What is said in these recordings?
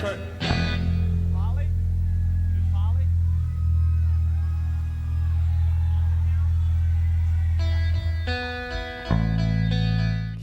Kurt.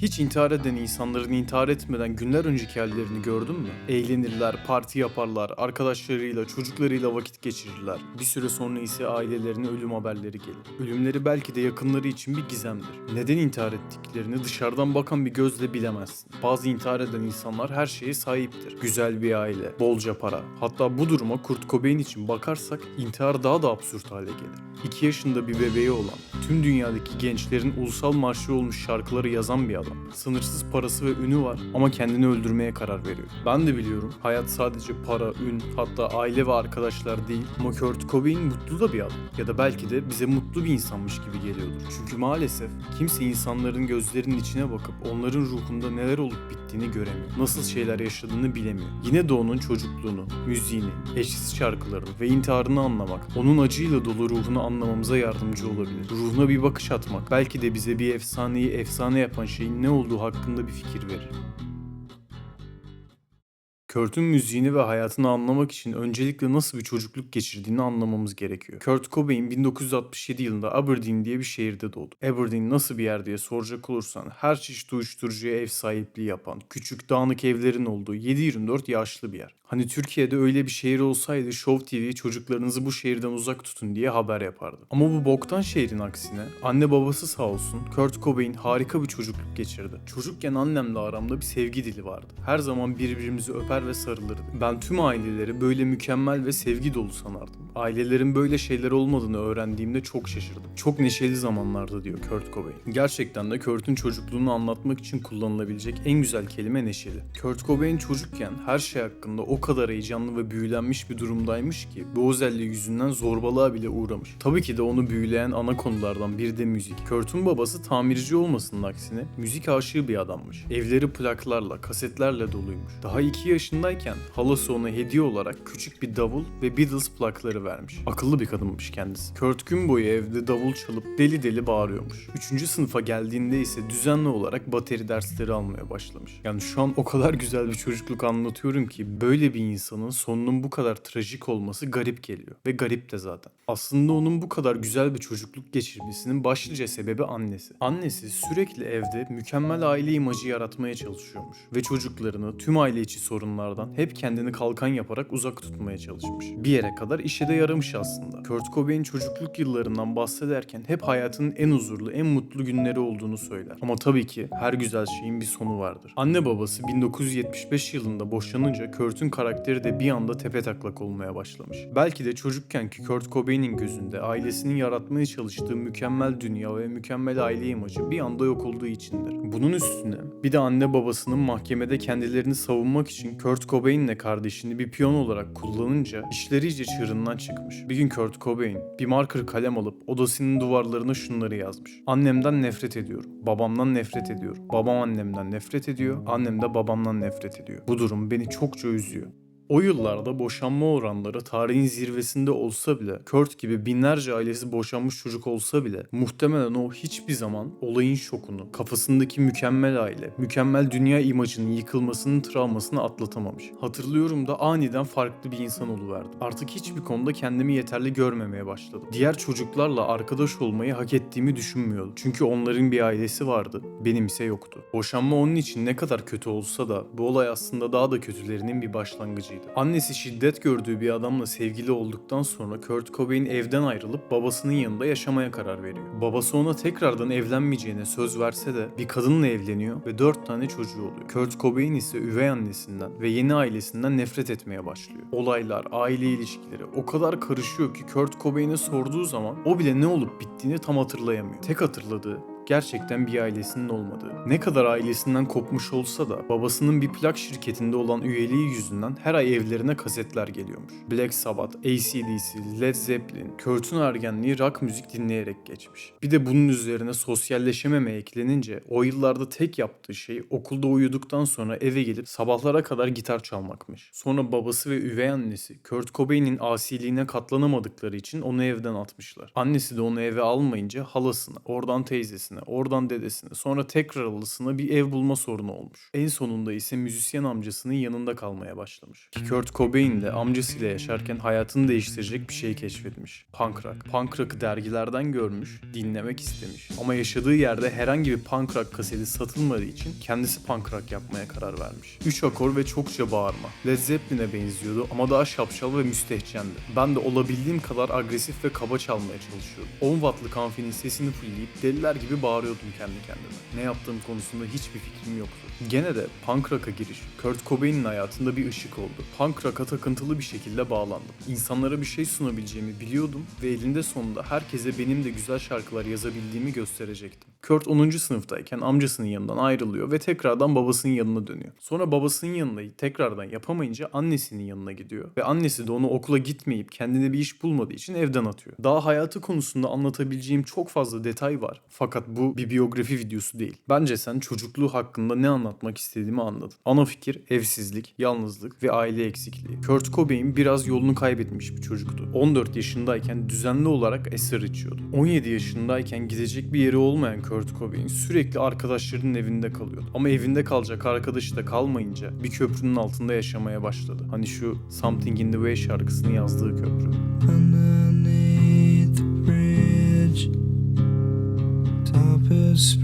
Hiç intihar eden insanların intihar etmeden günler önceki hallerini gördün mü? Eğlenirler, parti yaparlar, arkadaşlarıyla, çocuklarıyla vakit geçirirler. Bir süre sonra ise ailelerine ölüm haberleri gelir. Ölümleri belki de yakınları için bir gizemdir. Neden intihar ettiklerini dışarıdan bakan bir gözle bilemezsin. Bazı intihar eden insanlar her şeye sahiptir. Güzel bir aile, bolca para. Hatta bu duruma Kurt Cobain için bakarsak intihar daha da absürt hale gelir. 2 yaşında bir bebeği olan, tüm dünyadaki gençlerin ulusal marşı olmuş şarkıları yazan bir adam. Sınırsız parası ve ünü var ama kendini öldürmeye karar veriyor. Ben de biliyorum hayat sadece para, ün, hatta aile ve arkadaşlar değil ama Kurt Cobain mutlu da bir adam. Ya da belki de bize mutlu bir insanmış gibi geliyordur. Çünkü maalesef kimse insanların gözlerinin içine bakıp onların ruhunda neler olup bittiğini göremiyor. Nasıl şeyler yaşadığını bilemiyor. Yine de onun çocukluğunu, müziğini, eşsiz şarkılarını ve intiharını anlamak, onun acıyla dolu ruhunu anlamamıza yardımcı olabilir. Ruhuna bir bakış atmak belki de bize bir efsaneyi efsane yapan şeyin ne olduğu hakkında bir fikir verir. Kurt'un müziğini ve hayatını anlamak için öncelikle nasıl bir çocukluk geçirdiğini anlamamız gerekiyor. Kurt Cobain 1967 yılında Aberdeen diye bir şehirde doğdu. Aberdeen nasıl bir yer diye soracak olursan her çeşit uyuşturucuya ev sahipliği yapan, küçük dağınık evlerin olduğu 7-24 yaşlı bir yer. Hani Türkiye'de öyle bir şehir olsaydı Show TV çocuklarınızı bu şehirden uzak tutun diye haber yapardı. Ama bu boktan şehrin aksine anne babası sağ olsun Kurt Cobain harika bir çocukluk geçirdi. Çocukken annemle aramda bir sevgi dili vardı. Her zaman birbirimizi öper ve sarılırdık. Ben tüm aileleri böyle mükemmel ve sevgi dolu sanardım. Ailelerin böyle şeyler olmadığını öğrendiğimde çok şaşırdım. Çok neşeli zamanlardı diyor Kurt Cobain. Gerçekten de Kurt'un çocukluğunu anlatmak için kullanılabilecek en güzel kelime neşeli. Kurt Cobain çocukken her şey hakkında o kadar heyecanlı ve büyülenmiş bir durumdaymış ki bu özelliği yüzünden zorbalığa bile uğramış. Tabii ki de onu büyüleyen ana konulardan biri de müzik. Kurt'un babası tamirci olmasının aksine müzik aşığı bir adammış. Evleri plaklarla, kasetlerle doluymuş. Daha 2 yaşındayken halası ona hediye olarak küçük bir davul ve Beatles plakları vermiş. Akıllı bir kadınmış kendisi. Kurt gün boyu evde davul çalıp deli deli bağırıyormuş. 3. sınıfa geldiğinde ise düzenli olarak bateri dersleri almaya başlamış. Yani şu an o kadar güzel bir çocukluk anlatıyorum ki böyle bir insanın sonunun bu kadar trajik olması garip geliyor. Ve garip de zaten. Aslında onun bu kadar güzel bir çocukluk geçirmesinin başlıca sebebi annesi. Annesi sürekli evde mükemmel aile imajı yaratmaya çalışıyormuş. Ve çocuklarını tüm aile içi sorunlardan hep kendini kalkan yaparak uzak tutmaya çalışmış. Bir yere kadar işe de yaramış aslında. Kurt Cobain çocukluk yıllarından bahsederken hep hayatının en huzurlu, en mutlu günleri olduğunu söyler. Ama tabii ki her güzel şeyin bir sonu vardır. Anne babası 1975 yılında boşanınca Kurt'un karakteri de bir anda tepetaklak olmaya başlamış. Belki de çocukkenki Kurt Cobain'in gözünde ailesinin yaratmaya çalıştığı mükemmel dünya ve mükemmel aile imajı bir anda yok olduğu içindir. Bunun üstüne bir de anne babasının mahkemede kendilerini savunmak için Kurt Cobain'le kardeşini bir piyon olarak kullanınca işleri iyice çığırından çıkmış. Bir gün Kurt Cobain bir marker kalem alıp odasının duvarlarına şunları yazmış. Annemden nefret ediyorum. Babamdan nefret ediyorum. Babam annemden nefret ediyor. Annem de babamdan nefret ediyor. Bu durum beni çokça üzüyor. O yıllarda boşanma oranları tarihin zirvesinde olsa bile, Kurt gibi binlerce ailesi boşanmış çocuk olsa bile muhtemelen o hiçbir zaman olayın şokunu, kafasındaki mükemmel aile, mükemmel dünya imajının yıkılmasının travmasını atlatamamış. Hatırlıyorum da aniden farklı bir insan oluverdim. Artık hiçbir konuda kendimi yeterli görmemeye başladım. Diğer çocuklarla arkadaş olmayı hak ettiğimi düşünmüyordum. Çünkü onların bir ailesi vardı, benim ise yoktu. Boşanma onun için ne kadar kötü olsa da bu olay aslında daha da kötülerinin bir başlangıcıydı. Annesi şiddet gördüğü bir adamla sevgili olduktan sonra Kurt Cobain evden ayrılıp babasının yanında yaşamaya karar veriyor. Babası ona tekrardan evlenmeyeceğine söz verse de bir kadınla evleniyor ve 4 tane çocuğu oluyor. Kurt Cobain ise üvey annesinden ve yeni ailesinden nefret etmeye başlıyor. Olaylar, aile ilişkileri o kadar karışıyor ki Kurt Cobain'e sorduğu zaman o bile ne olup bittiğini tam hatırlayamıyor. Tek hatırladığı gerçekten bir ailesinin olmadığı. Ne kadar ailesinden kopmuş olsa da babasının bir plak şirketinde olan üyeliği yüzünden her ay evlerine kasetler geliyormuş. Black Sabbath, AC/DC, Led Zeppelin, Kurt'un ergenliği rock müzik dinleyerek geçmiş. Bir de bunun üzerine sosyalleşememe eklenince o yıllarda tek yaptığı şey okulda uyuduktan sonra eve gelip sabahlara kadar gitar çalmakmış. Sonra babası ve üvey annesi Kurt Cobain'in asiliğine katlanamadıkları için onu evden atmışlar. Annesi de onu eve almayınca halasına, oradan teyzesine, annesine, oradan dedesine, sonra tekrar halısına bir ev bulma sorunu olmuş. En sonunda ise müzisyen amcasının yanında kalmaya başlamış. Ki Kurt Cobain de amcasıyla yaşarken hayatını değiştirecek bir şey keşfetmiş. Punk rock. Punk rock'ı dergilerden görmüş, dinlemek istemiş. Ama yaşadığı yerde herhangi bir punk rock kaseti satılmadığı için kendisi punk rock yapmaya karar vermiş. 3 akor ve çokça bağırma. Led Zeppelin'e benziyordu ama daha şapşal ve müstehcendi. Ben de olabildiğim kadar agresif ve kaba çalmaya çalışıyordum. 10 wattlık amfinin sesini fullleyip deliler gibi bağırıyordum kendi kendime. Ne yaptığım konusunda hiçbir fikrim yoktu. Gene de punk rock'a giriş Kurt Cobain'in hayatında bir ışık oldu. Punk rock'a takıntılı bir şekilde bağlandım. İnsanlara bir şey sunabileceğimi biliyordum ve elinde sonunda herkese benim de güzel şarkılar yazabildiğimi gösterecektim. Kurt 10. sınıftayken amcasının yanından ayrılıyor ve tekrardan babasının yanına dönüyor. Sonra babasının yanında tekrardan yapamayınca annesinin yanına gidiyor. Ve annesi de onu okula gitmeyip kendine bir iş bulmadığı için evden atıyor. Daha hayatı konusunda anlatabileceğim çok fazla detay var. Fakat bu bir biyografi videosu değil. Bence sen çocukluğu hakkında ne anlatmak istediğimi anladın. Ana fikir evsizlik, yalnızlık ve aile eksikliği. Kurt Cobain biraz yolunu kaybetmiş bir çocuktu. 14 yaşındayken düzenli olarak esrar içiyordu. 17 yaşındayken gidecek bir yeri olmayan Kurt Cobain sürekli arkadaşlarının evinde kalıyordu. Ama evinde kalacak arkadaşı da kalmayınca bir köprünün altında yaşamaya başladı. Hani şu Something in the Way şarkısını yazdığı köprü. underneath the bridge. Top has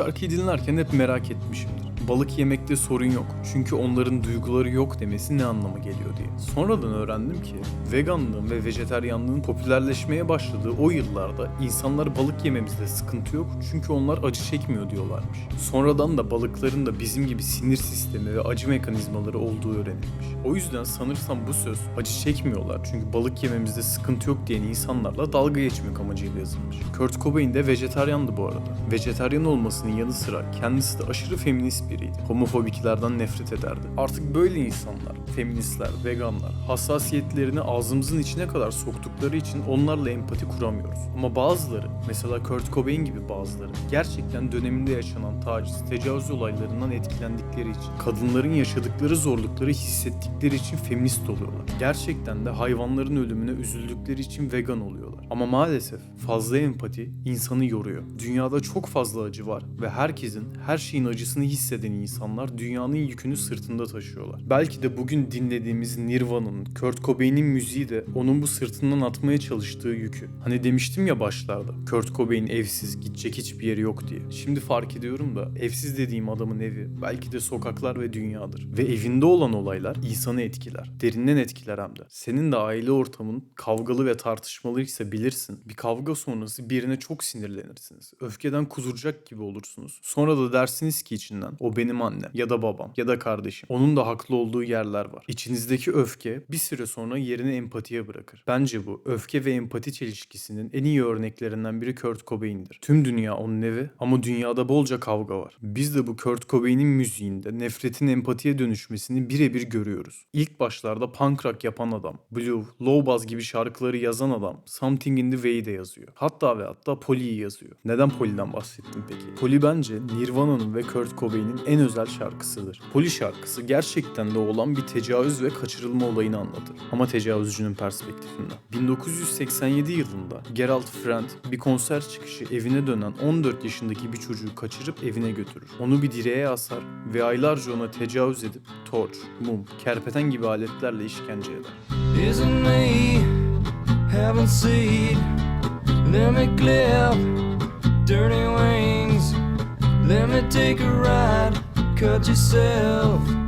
şarkıyı dinlerken hep merak etmişimdir. Balık yemekte sorun yok. Çünkü onların duyguları yok demesi ne anlama geliyor diye. Sonradan öğrendim ki veganlığın ve vejeteryanlığın popülerleşmeye başladığı o yıllarda insanlar balık yememizde sıkıntı yok çünkü onlar acı çekmiyor diyorlarmış. Sonradan da balıkların da bizim gibi sinir sistemi ve acı mekanizmaları olduğu öğrenilmiş. O yüzden sanırsam bu söz acı çekmiyorlar çünkü balık yememizde sıkıntı yok diyen insanlarla dalga geçmek amacıyla yazılmış. Kurt Cobain de vejetaryandı bu arada. Vejetaryen olmasının yanı sıra kendisi de aşırı feminist biriydi. Homofobiklerden nefret ederdi. Artık böyle insanlar, feministler, veganlar hassasiyetlerini ağzımızın içine kadar soktukları için onlarla empati kuramıyoruz. Ama bazıları, mesela Kurt Cobain gibi bazıları gerçekten döneminde yaşanan taciz, tecavüz olaylarından etkilendikleri için, kadınların yaşadıkları zorlukları hissettikleri için feminist oluyorlar. Gerçekten de hayvanların ölümüne üzüldükleri için vegan oluyorlar. Ama maalesef fazla empati insanı yoruyor. Dünyada çok fazla acı var ve herkesin her şeyin acısını hisseden insanlar dünyanın yükünü sırtında taşıyorlar. Belki de bugün dinlediğimiz Nirvana'nın, Kurt Cobain'in müziği de onun bu sırtından atmaya çalıştığı yükü. Hani demiştim ya başlarda, Kurt Cobain evsiz, gidecek hiçbir yeri yok diye. Şimdi fark ediyorum da evsiz dediğim adamın evi belki de sokaklar ve dünyadır. Ve evinde olan olaylar insanı etkiler. Derinden etkiler hem de. Senin de aile ortamın kavgalı ve tartışmalıysa bilirsin. Bir kavga sonrası birine çok sinirlenirsiniz. Öfkeden kuzuracak gibi olursunuz. Sonra da dersiniz ki içinden o benim annem ya da babam ya da kardeşim. Onun da haklı olduğu yerler var. İçinizdeki öfke bir süre sonra yerini empatiye bırakır. Bence bu öfke ve empati çelişkisinin en iyi örneklerinden biri Kurt Cobain'dir. Tüm dünya onun evi ama dünyada bolca kavga var. Biz de bu Kurt Cobain'in müziğinde nefretin empatiye dönüşmesini birebir görüyoruz. İlk başlarda punk rock yapan adam, blue, low buzz gibi şarkıları yazan adam Something in the Way'de yazıyor. Hatta ve hatta Polly'yi yazıyor. Neden Polly'den bahsettim peki? Polly bence Nirvana'nın ve Kurt Cobain'in en özel şarkısıdır. Polly şarkısı gerçekten de olan bir tecavüz ve kaçırılma olayını anlatır. Ama tecavüzcünün perspektifinden. 1987 yılında Gerald Friend bir konser çıkışı evine dönen 14 yaşındaki bir çocuğu kaçırıp evine götürür. Onu bir direğe asar ve aylarca ona tecavüz edip torç, mum, kerpeten gibi aletlerle işkence eder. Isn't me having seed? Let me clip dirty wings. Let me take a ride. Cut yourself.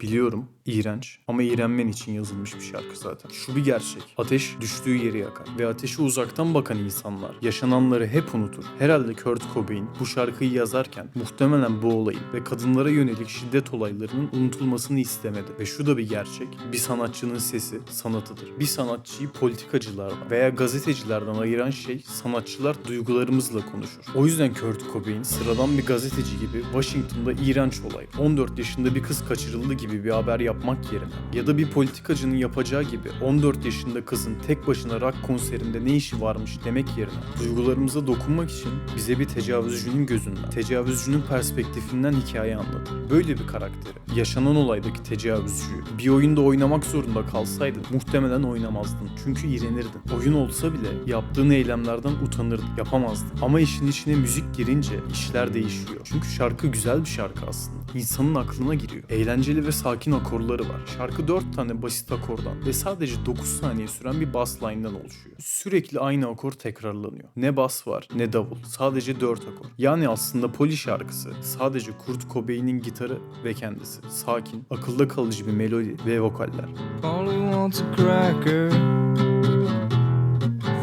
Biliyorum İğrenç ama iğrenmen için yazılmış bir şarkı zaten. Şu bir gerçek. Ateş düştüğü yeri yakar ve ateşe uzaktan bakan insanlar yaşananları hep unutur. Herhalde Kurt Cobain bu şarkıyı yazarken muhtemelen bu olayın ve kadınlara yönelik şiddet olaylarının unutulmasını istemedi. Ve şu da bir gerçek. Bir sanatçının sesi sanatıdır. Bir sanatçıyı politikacılardan veya gazetecilerden ayıran şey sanatçılar duygularımızla konuşur. O yüzden Kurt Cobain sıradan bir gazeteci gibi Washington'da iğrenç olay, 14 yaşında bir kız kaçırıldı gibi bir haber yapmak yerine ya da bir politikacının yapacağı gibi 14 yaşında kızın tek başına rock konserinde ne işi varmış demek yerine duygularımıza dokunmak için bize bir tecavüzcünün gözünden, tecavüzcünün perspektifinden hikaye anlatır. Böyle bir karakteri, yaşanan olaydaki tecavüzcüyü bir oyunda oynamak zorunda kalsaydın muhtemelen oynamazdın. Çünkü iğrenirdin. Oyun olsa bile yaptığın eylemlerden utanırdın, yapamazdın. Ama işin içine müzik girince işler değişiyor. Çünkü şarkı güzel bir şarkı aslında. İnsanın aklına giriyor. Eğlenceli ve sakin akorları var. Şarkı 4 tane basit akordan ve sadece 9 saniye süren bir bass line'dan oluşuyor. Sürekli aynı akor tekrarlanıyor. Ne bas var ne davul. Sadece 4 akor. Yani aslında Poli şarkısı sadece Kurt Cobain'in gitarı ve kendisi. Sakin, akılda kalıcı bir melodi ve vokaller.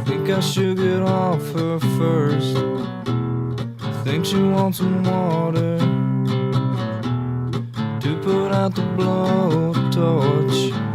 Think I should get off her first. Think she wants some water put out the blowtorch.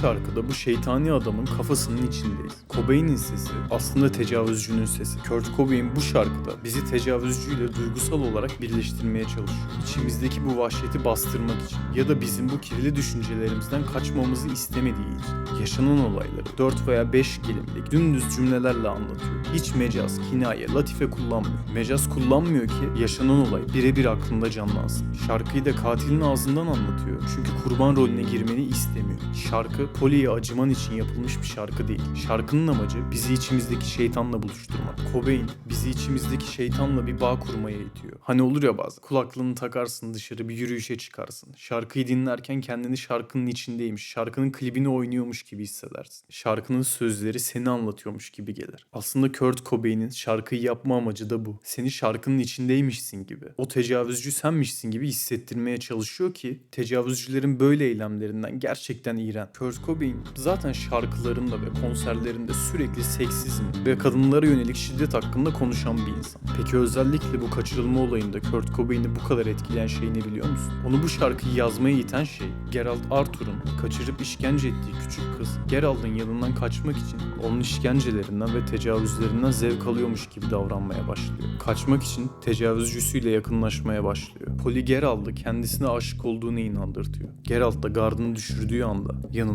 Şarkıda bu şeytani adamın kafasının içindeyiz. Cobain'in sesi aslında tecavüzcünün sesi. Kurt Cobain bu şarkıda bizi tecavüzcüyle duygusal olarak birleştirmeye çalışıyor. İçimizdeki bu vahşeti bastırmak için ya da bizim bu kirli düşüncelerimizden kaçmamızı istemediği için. Yaşanan olayları 4 veya 5 kelimlik dümdüz cümlelerle anlatıyor. Hiç mecaz, kinaye, latife kullanmıyor. Mecaz kullanmıyor ki yaşanan olay birebir aklında canlansın. Şarkıyı da katilin ağzından anlatıyor. Çünkü kurban rolüne girmeni istemiyor. Şarkı Poli'ye acıman için yapılmış bir şarkı değil. Şarkının amacı bizi içimizdeki şeytanla buluşturmak. Cobain bizi içimizdeki şeytanla bir bağ kurmaya itiyor. Hani olur ya bazen kulaklığını takarsın dışarı bir yürüyüşe çıkarsın. Şarkıyı dinlerken kendini şarkının içindeymiş, şarkının klibini oynuyormuş gibi hissedersin. Şarkının sözleri seni anlatıyormuş gibi gelir. Aslında Kurt Cobain'in şarkıyı yapma amacı da bu. Seni şarkının içindeymişsin gibi. O tecavüzcü senmişsin gibi hissettirmeye çalışıyor ki tecavüzcülerin böyle eylemlerinden gerçekten iğren. Kurt Cobain zaten şarkılarında ve konserlerinde sürekli seksizm ve kadınlara yönelik şiddet hakkında konuşan bir insan. Peki özellikle bu kaçırılma olayında Kurt Cobain'i bu kadar etkileyen şey ne biliyor musun? Onu bu şarkıyı yazmaya iten şey Gerald Arthur'un kaçırıp işkence ettiği küçük kız Gerald'ın yanından kaçmak için onun işkencelerinden ve tecavüzlerinden zevk alıyormuş gibi davranmaya başlıyor. Kaçmak için tecavüzcüsüyle yakınlaşmaya başlıyor. Polly Gerald'ı kendisine aşık olduğunu inandırtıyor. Gerald da gardını düşürdüğü anda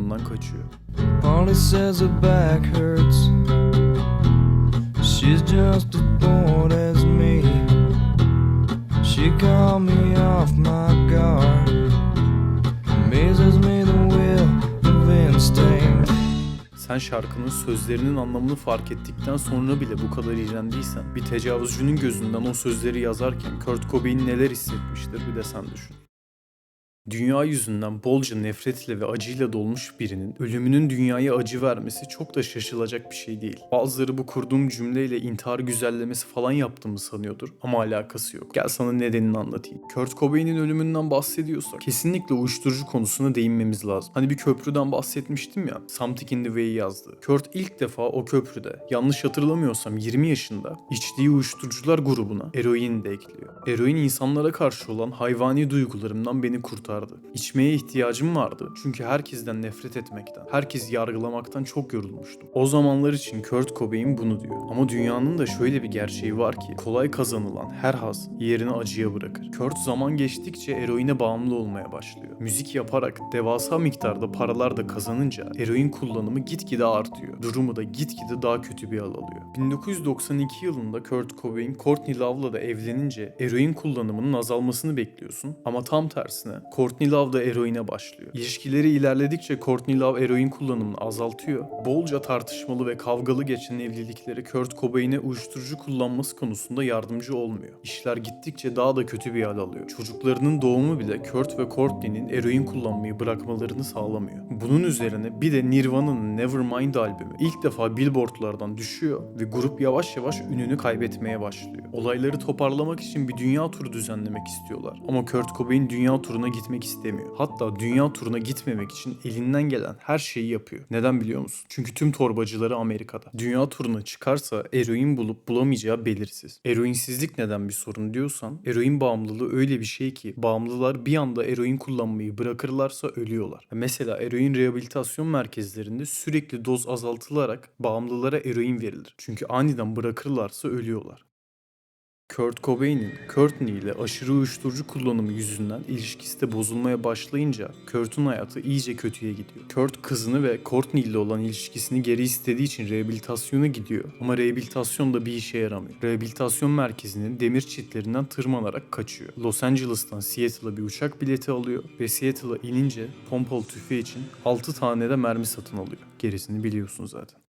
yanından kaçıyor. Polly says her back hurts. She's just as bored as me. She called me off my guard. Amazes me the will of instinct. Sen şarkının sözlerinin anlamını fark ettikten sonra bile bu kadar iğrendiysen bir tecavüzcünün gözünden o sözleri yazarken Kurt Cobain neler hissetmiştir bir de sen düşün. Dünya yüzünden bolca nefretle ve acıyla dolmuş birinin ölümünün dünyaya acı vermesi çok da şaşılacak bir şey değil. Bazıları bu kurduğum cümleyle intihar güzellemesi falan yaptığımı sanıyordur ama alakası yok. Gel sana nedenini anlatayım. Kurt Cobain'in ölümünden bahsediyorsak kesinlikle uyuşturucu konusuna değinmemiz lazım. Hani bir köprüden bahsetmiştim ya Something in the Way yazdı. Kurt ilk defa o köprüde yanlış hatırlamıyorsam 20 yaşında içtiği uyuşturucular grubuna eroin de ekliyor. Eroin insanlara karşı olan hayvani duygularımdan beni kurtardı. İçmeye ihtiyacım vardı. Çünkü herkesten nefret etmekten, herkes yargılamaktan çok yorulmuştum. O zamanlar için Kurt Cobain bunu diyor. Ama dünyanın da şöyle bir gerçeği var ki kolay kazanılan her haz yerini acıya bırakır. Kurt zaman geçtikçe eroine bağımlı olmaya başlıyor. Müzik yaparak devasa miktarda paralar da kazanınca eroin kullanımı gitgide artıyor. Durumu da gitgide daha kötü bir hal alıyor. 1992 yılında Kurt Cobain Courtney Love'la da evlenince eroin kullanımının azalmasını bekliyorsun ama tam tersine Courtney Love da eroine başlıyor. İlişkileri ilerledikçe Courtney Love eroin kullanımını azaltıyor. Bolca tartışmalı ve kavgalı geçen evlilikleri Kurt Cobain'e uyuşturucu kullanması konusunda yardımcı olmuyor. İşler gittikçe daha da kötü bir hal alıyor. Çocuklarının doğumu bile Kurt ve Courtney'nin eroin kullanmayı bırakmalarını sağlamıyor. Bunun üzerine bir de Nirvana'nın Nevermind albümü ilk defa billboardlardan düşüyor ve grup yavaş yavaş ününü kaybetmeye başlıyor. Olayları toparlamak için bir dünya turu düzenlemek istiyorlar. Ama Kurt Cobain dünya turuna gitmek gitmek istemiyor. Hatta dünya turuna gitmemek için elinden gelen her şeyi yapıyor. Neden biliyor musun? Çünkü tüm torbacıları Amerika'da. Dünya turuna çıkarsa eroin bulup bulamayacağı belirsiz. Eroinsizlik neden bir sorun diyorsan, eroin bağımlılığı öyle bir şey ki bağımlılar bir anda eroin kullanmayı bırakırlarsa ölüyorlar. Mesela eroin rehabilitasyon merkezlerinde sürekli doz azaltılarak bağımlılara eroin verilir. Çünkü aniden bırakırlarsa ölüyorlar. Kurt Cobain'in Courtney ile aşırı uyuşturucu kullanımı yüzünden ilişkisi de bozulmaya başlayınca Kurt'un hayatı iyice kötüye gidiyor. Kurt kızını ve Courtney ile olan ilişkisini geri istediği için rehabilitasyona gidiyor ama rehabilitasyon da bir işe yaramıyor. Rehabilitasyon merkezinin demir çitlerinden tırmanarak kaçıyor. Los Angeles'tan Seattle'a bir uçak bileti alıyor ve Seattle'a inince pompalı tüfeği için 6 tane de mermi satın alıyor. Gerisini biliyorsun zaten.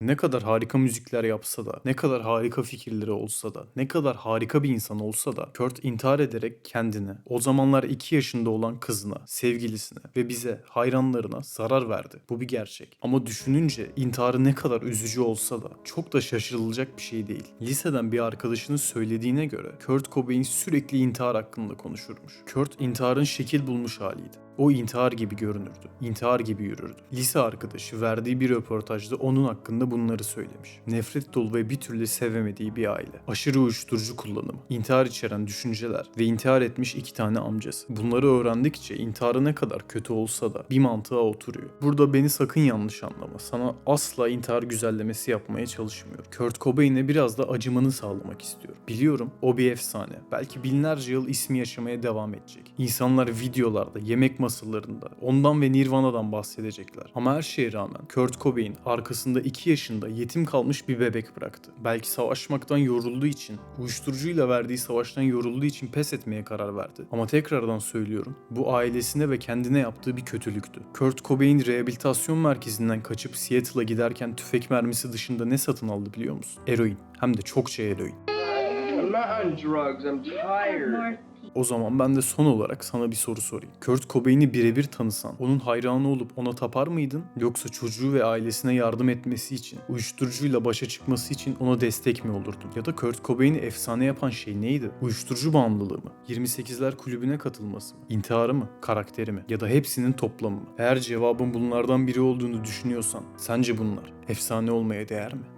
Ne kadar harika müzikler yapsa da, ne kadar harika fikirleri olsa da, ne kadar harika bir insan olsa da Kurt intihar ederek kendine, o zamanlar 2 yaşında olan kızına, sevgilisine ve bize, hayranlarına zarar verdi. Bu bir gerçek. Ama düşününce intiharı ne kadar üzücü olsa da çok da şaşırılacak bir şey değil. Liseden bir arkadaşının söylediğine göre Kurt Cobain sürekli intihar hakkında konuşurmuş. Kurt intiharın şekil bulmuş haliydi. O intihar gibi görünürdü. intihar gibi yürürdü. Lise arkadaşı verdiği bir röportajda onun hakkında bunları söylemiş. Nefret dolu ve bir türlü sevemediği bir aile. Aşırı uyuşturucu kullanımı, intihar içeren düşünceler ve intihar etmiş iki tane amcası. Bunları öğrendikçe intiharı ne kadar kötü olsa da bir mantığa oturuyor. Burada beni sakın yanlış anlama. Sana asla intihar güzellemesi yapmaya çalışmıyorum. Kurt Cobain'e biraz da acımanı sağlamak istiyorum. Biliyorum o bir efsane. Belki binlerce yıl ismi yaşamaya devam edecek. İnsanlar videolarda, yemek masalarında ondan ve Nirvana'dan bahsedecekler. Ama her şeye rağmen Kurt Cobain arkasında 2 yaşında yetim kalmış bir bebek bıraktı. Belki savaşmaktan yorulduğu için, uyuşturucuyla verdiği savaştan yorulduğu için pes etmeye karar verdi. Ama tekrardan söylüyorum, bu ailesine ve kendine yaptığı bir kötülüktü. Kurt Cobain rehabilitasyon merkezinden kaçıp Seattle'a giderken tüfek mermisi dışında ne satın aldı biliyor musun? Eroin. Hem de çokça eroin. I'm not on drugs. I'm tired. O zaman ben de son olarak sana bir soru sorayım. Kurt Cobain'i birebir tanısan, onun hayranı olup ona tapar mıydın? Yoksa çocuğu ve ailesine yardım etmesi için, uyuşturucuyla başa çıkması için ona destek mi olurdun? Ya da Kurt Cobain'i efsane yapan şey neydi? Uyuşturucu bağımlılığı mı? 28'ler kulübüne katılması mı? İntiharı mı? Karakteri mi? Ya da hepsinin toplamı mı? Eğer cevabın bunlardan biri olduğunu düşünüyorsan, sence bunlar efsane olmaya değer mi?